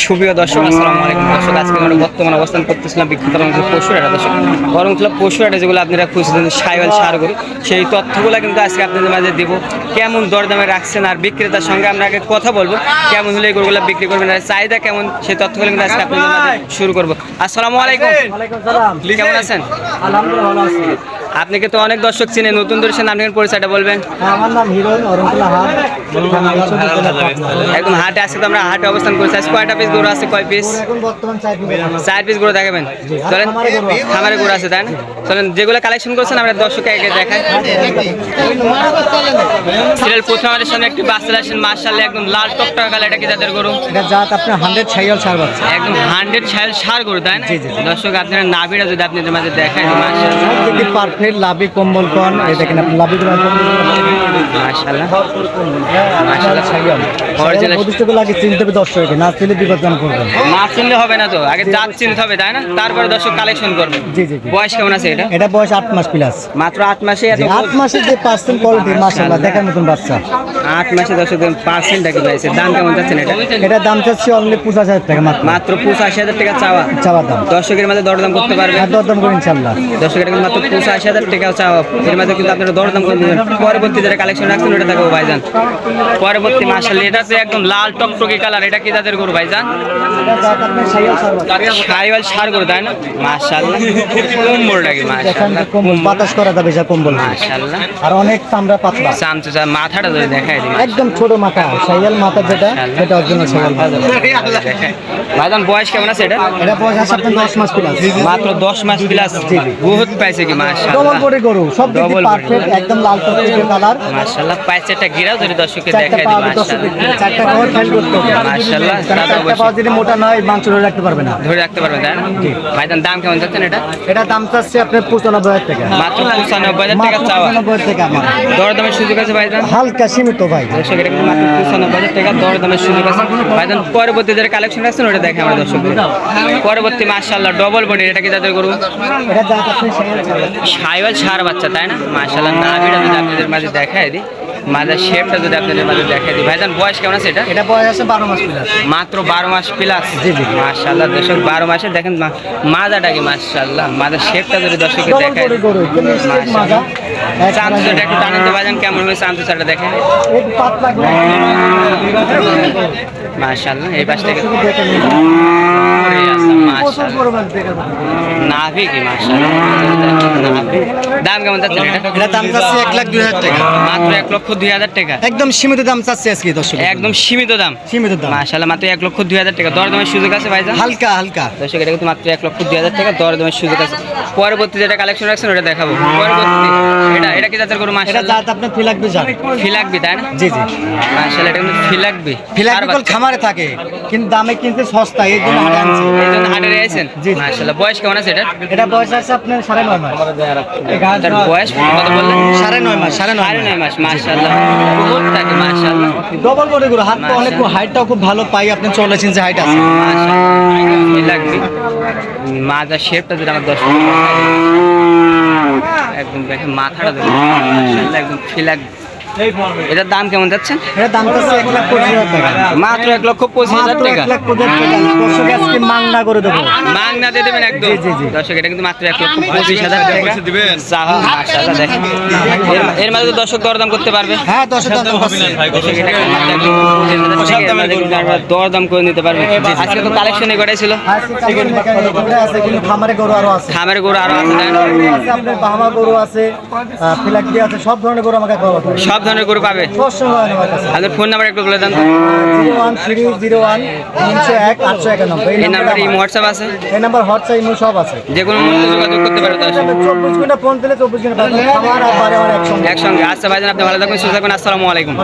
সুপ্রিয় দর্শক আসসালামু আলাইকুম। দর্শক আজকে আমরা বর্তমানে অবস্থান করতেছিলাম বিখ্যাত আমাদের পশুরাটা দর্শক। বরং ছিল পশুরাটা যেগুলো আপনারা খুঁজছেন সাইওয়াল সার গরু সেই তথ্যগুলো কিন্তু আজকে আপনাদের মাঝে দিব। কেমন দরদামে রাখছেন আর বিক্রেতার সঙ্গে আমরা আগে কথা বলব। কেমন হলে এই গরুগুলো বিক্রি করবেন আর চাহিদা কেমন সেই তথ্যগুলো কিন্তু আজকে আপনাদের মাঝে শুরু করব। আসসালামু আলাইকুম। কেমন আছেন? আলহামদুলিল্লাহ ভালো আছি। আপনাকে তো অনেক দর্শক চিনে নতুন দর্শন আপনি পরিচয়টা বলবেন? আমার নাম হাট। একদম হাটে আজকে তো আমরা হাটে অবস্থান করছি। আজ কয়টা পিস গরু আছে? কয় পিস এখন বর্তমান চাই চার পিস গরু দেখাবেন। চলেন খামারে গরু আছে। তাই না? চলেন যেগুলো কালেকশন করছেন আমরা দর্শককে আগে দেখাই। সিরিয়াল প্রথম আমাদের সামনে একটি বাচ্চা আসেন মার্শাল্লাহ একদম লাল টকটকা কালার এটা কি যাদের গরু। এটা জাত আপনার হান্ড্রেড ছাইয়াল সার বাচ্চা একদম হান্ড্রেড ছায়াল সার গরু তাই না। দর্শক আপনারা নাভিটা যদি আপনাদের মাঝে দেখায় মার্শাল্লাহ দেখি লাভি কম্বল কন? এই দেখেন আপনি লাভি মাশাআল্লাহ। প্রতিষ্ঠাগুলো আগে চিনতে হবে না চিনলে করবেন না চিনলে হবে না তো আগে জাত চিনতে হবে তাই না? তারপরে দর্শক কালেকশন করবে। জি জি বয়স কেমন আছে এটা? এটা বয়স আট মাস প্লাস মাত্র মাসে এত মাসের যে পার্সেন্ট কোয়ালিটি মাশাআল্লাহ। দেখার মতন বাচ্চা। মাসে দর্শক পার্সেন্ট কি পাইছে দাম কেমন যাচ্ছেন এটা? এটার দাম চাচ্ছি অনলি পঁচাশ হাজার টাকা মাত্র। মাত্র পঁচাশি হাজার টাকা চাওয়া। চাওয়ার দাম। দর্শকের মাঝে দরদাম করতে পারবে? আর দরদাম করে ইনশাল্লাহ দর্শকের মাত্র পঁচাশি হাজার টাকা চাওয়া। এর মাঝে কিন্তু আপনারা দরদাম করে দেবেন। পরবর্তী যেটা কালেকশন রাখছেন ওটা থাকব ভাইজান। পরবর্তী মাসাল এটা তো একদম লাল টকটকি কালার এটা কি তাদের গরু ভাইজান? সাইওয়াল সার গরু তাই না? নাকি এখান বাতাস করা যাবে যা কম্বল। আর অনেক চামড়া পাতলা। চামচু মাথাটা যদি একদম ছোট মাথা সাইয়াল মাথা যেটা সেটা অরিজিনাল ভাইজান বয়স কেমন আছে এটা? এটা বয়স আছে আপনার দশ মাস প্লাস মাত্র দশ মাস প্লাস বহুত পাইছে কি ডবল বডি গরু সব দিক পারফেক্ট একদম লাল টকটকে কালার। গিরাও যদি দর্শককে দেখাই দিই দশ মাশাল্লাহ চারটা খেয়াল করতে হবে। অবশ্যই। পাওয়া যদি মোটা নয় মাংস ধরে রাখতে পারবে না। ধরে রাখতে পারবেন তাই না ভাইজান দাম কেমন এটা? এটা দাম চাচ্ছে হাজার টাকা। মাত্র টাকা চাওয়া। টাকা আমার। দরদামের সুযোগ আছে ভাইজান? হালকা সীমিত ভাই। দর্শক এটা মাত্র টাকা দরদামের সুযোগ আছে। ভাইজান পরবর্তী যারা কালেকশন আছে ওটা দেখে আমরা দর্শকদের। পরবর্তী মাশাল্লাহ ডবল বডি এটা কি তাদের করব এটা আপনি সাইয়াল ছাড়া সাইওয়াল সার বাচ্চা তাই না? মাশাল্লাহ নাভিটা যদি আপনাদের মাঝে দেখাই দিই মাঝের শেপটা যদি আপনাদের মাঝে দেখাই দিই। ভাইজান বয়স কেমন আছে এটা? এটা বয়স আছে বারো মাস প্লাস মাত্র বারো মাস প্লাস জি, জি। মাশাল্লাহ দর্শক বারো মাসে দেখেন মাজাটা কি মাশাল্লাহ মাজার শেপটা যদি দর্শককে দেখায় স্ট্রেট একটু টানতে কেমন হবে দেখেন? এই পাশ থেকে নাভি কি দাম কেমন যাচ্ছে এটা? এটা দাম চাচ্ছি এক লাখ দুই হাজার টাকা। মাত্র এক লক্ষ দুই হাজার টাকা? একদম সীমিত দাম চাচ্ছি আজকে দর্শক একদম সীমিত দাম? সীমিত দাম। মাশাল্লাহ মাত্র এক লক্ষ দুই হাজার টাকা। দরদামের সুযোগ আছে ভাইজান? হালকা হালকা। দর্শক এটা কিন্তু মাত্র এক লক্ষ দুই হাজার টাকা। দরদামের সুযোগ আছে। পরবর্তী যেটা কালেকশন রাখছেন ওটা দেখাবো। পরবর্তী এটা এটা কি যাত্রা করব এটা জাত আপনার ফিলাকবি জাত। ফি তাই না? জি জি। মাশাল্লাহ এটা কিন্তু ফি ফিলাকবি খামারে থাকে কিন্তু দামে কিনতে সস্তা এই জন্য হাটে আনছি। এই জন্য হাটে জি, জি। বয়স কেমন আছে এটা এটা বয়স আছে আপনার সাড়ে নয় মাস। তার বয়স কত বললেন? সাড়ে নয় মাস। সাড়ে নয় সাড়ে নয় মাস। মাশাল্লাহ বহুত থাকে মাশাল্লাহ ডবল বডি গুলো হাত পা অনেক হাইটটাও খুব ভালো পাই আপনি চলেছেন যে হাইট আছে। মাশাল্লাহ ফি লাগবে। মাজার শেপটা যদি আমার দশ একদম দেখে মাথাটা দেখুন। মাশাল্লাহ একদম ফি লাগবে এটার দাম কেমন যাচ্ছেন দাম টাকা। মাত্র এক লক্ষ পঁচিশ হাজার টাকা? মাংনা করে দেবো। মাংনা দিয়ে দেবেন একদম। দর্শক এটা কিন্তু মাত্র এক লক্ষ পঁচিশ হাজার টাকা। দেখেন। এর- মাঝে তো দর্শক দরদাম করতে পারবে। হ্যাঁ। দর্শক দরদাম করে নিতে পারবেন আজকে তো কালেকশনে কটাই ছিল? খামারে গরু আরও আছে। খামের গরু আরও আছে তাই আপনার বাহামা গরু আছে ফিলাকবি আছে সব ধরনের গরু আমাকে সব ধরনের গরু পাবে? আপনার ফোন নাম্বার একটু বলে দেন। এই নাম্বারে এই হোয়াটসঅ্যাপ আছে? এই নাম্বার হোয়াটসঅ্যাপ ইমো সব আছে যে কোনো মুহূর্তে যোগাযোগ করতে চব্বিশ ঘণ্টা ফোন দিলে চব্বিশ ঘণ্টা একসঙ্গে। আচ্ছা ভাইজান আপনি ভালো থাকবেন সুস্থ থাকবেন। আসসালামু আলাইকুম।